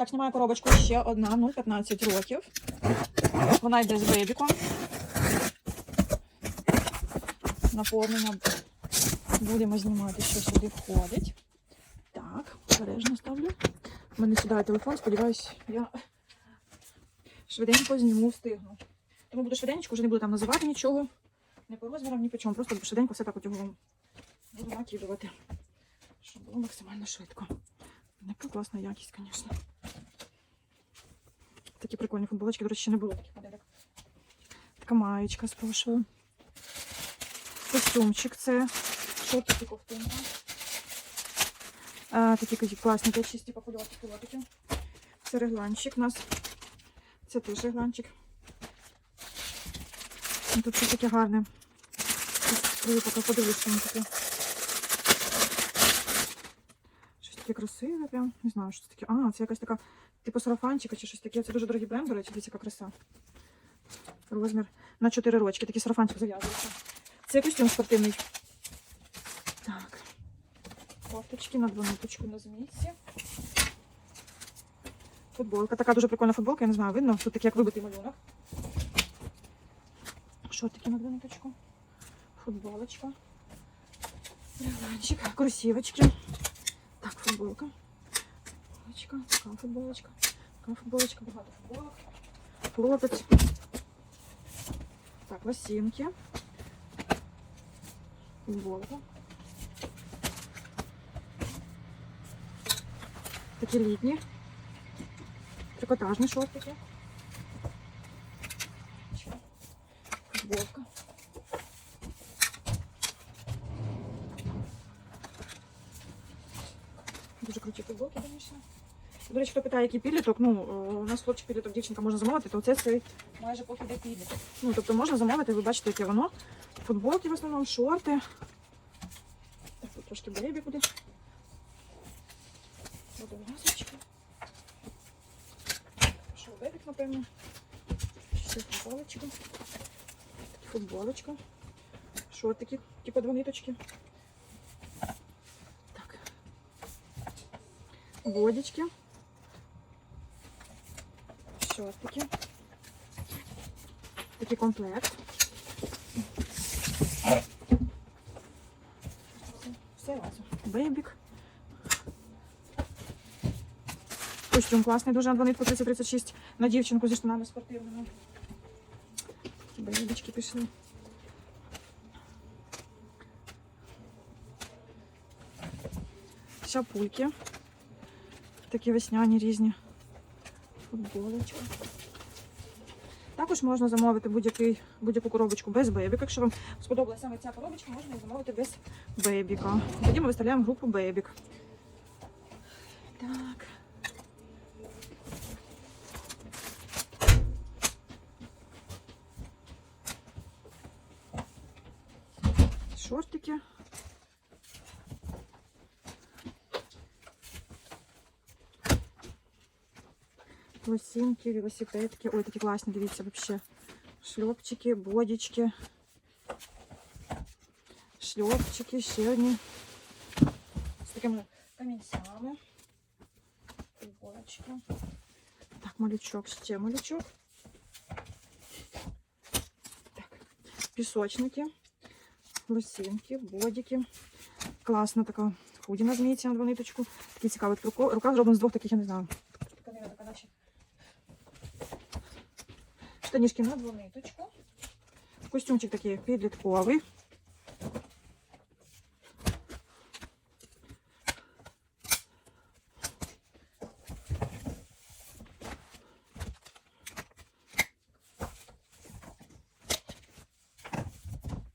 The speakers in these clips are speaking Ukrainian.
Так, знімаю коробочку ще одна, ну, 15 років. Вона йде з бейбіком. Наповнення будемо знімати, що сюди входить. Так, обережно ставлю. У мене сідає телефон, сподіваюсь, я швиденько зніму встигну. Тому буду швиденько, вже не буду там називати нічого. Не по розмірам, ні по чому. Просто швиденько все так от його буду накидувати. Щоб було максимально швидко. Яка класна якість, звісно. Такі прикольні футболочки, до речі, ще не було таких моделек. Така маєчка з прошлого. Костюмчик це шортики ковтинка. А, такі класні, та чисті попульотки пілотики. Це регланчик у нас. Це теж регланчик. Тут все таке гарне. Поки подивлюсь, що таке. Щось таке красиве, прям. Не знаю, що це таке. А, це якась така, типу сарафанчика чи щось таке. Це дуже дорогий бренд, до речі, дивіться, яка краса. Розмір на 4 рочки. Такий сарафанчик зав'язується. Це костюм спортивний. Так. Кофточки на двониточку на змійці. Футболка. Така дуже прикольна футболка, я не знаю, видно. Тут такий як вибитий малюнок. Шортики на двониточку. Футболочка. Регланчик. Кросівочки. Так, футболка. Футболочка. Така футболочка. Така футболочка. Багато футболок. Хлопець. Так, лосінки. Футболка. Такі літні. Трикотажні шортики. Футболка. Дуже круті футболки, звісно. До речі, хто питає, який підліток, ну, е, у нас хлопчик підліток, дівчинка можна замовити, то це цей майже поки йде підліток. Ну, тобто можна замовити, ви бачите, яке воно. Футболки в основному, шорти. Так, тут трошки бебі буде. Водолазочки. Що, бебік, напевно. Ще футболочка. Футболочка. Шортики, типу два ниточки. Водички. Шортики. Такий комплект. Все разом. Бейбік. Костюм класний, дуже Антонит по 30-36 на дівчинку зі штанами спортивними. Такі бейбічки пішли. Шапульки. Такі весняні різні. Футболочка. Також можна замовити будь-яку коробочку без бейбіка. Якщо вам сподобалася саме ця коробочка, можна її замовити без бейбіка. Тоді ми виставляємо групу бейбік. Так. Шортики. Лосинки, велосипедки. Ой, такі класні, дивіться, вообще. Шльопчики, бодічки. Шльопчики, ще одні. З такими камінцями. Футболочки. Так, малючок, ще малючок. Так, пісочники, лосинки, бодики. Класна така худі на змійці на двониточку. Такий цікавий рука, рука зроблена з двох таких, я не знаю. Штанішки на двониточку. Костюмчик такий підлітковий.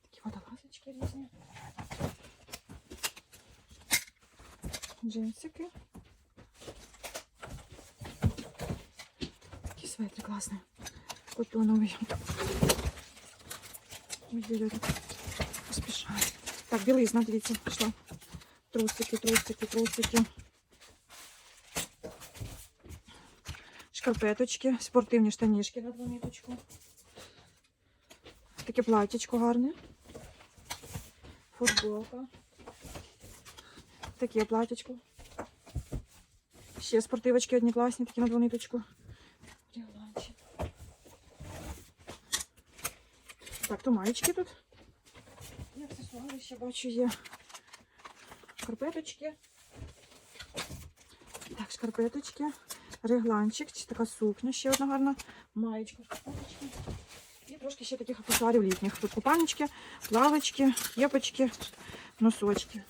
Такі водолазочки різні. Джинсики. Такий светр класний. Котоновий. Поспішаю. Так, білизна, дивіться, пішла. Трусики, трусики, трусики. Шкарпеточки, спортивні штанішки на двониточку. Таке платічко гарне. Футболка. Таке платічко. Ще спортивочки одні класні, такі на двониточку. Регланчик. Так, то маєчки тут. І аксесуари ще бачу є. Шкарпеточки. Так, шкарпеточки. Регланчик, чи така сукня, ще одна гарна маєчка. шкарпеточки. І трошки ще таких аксесуарів літніх. Тут купальнички, плавочки, кепочки, носочки.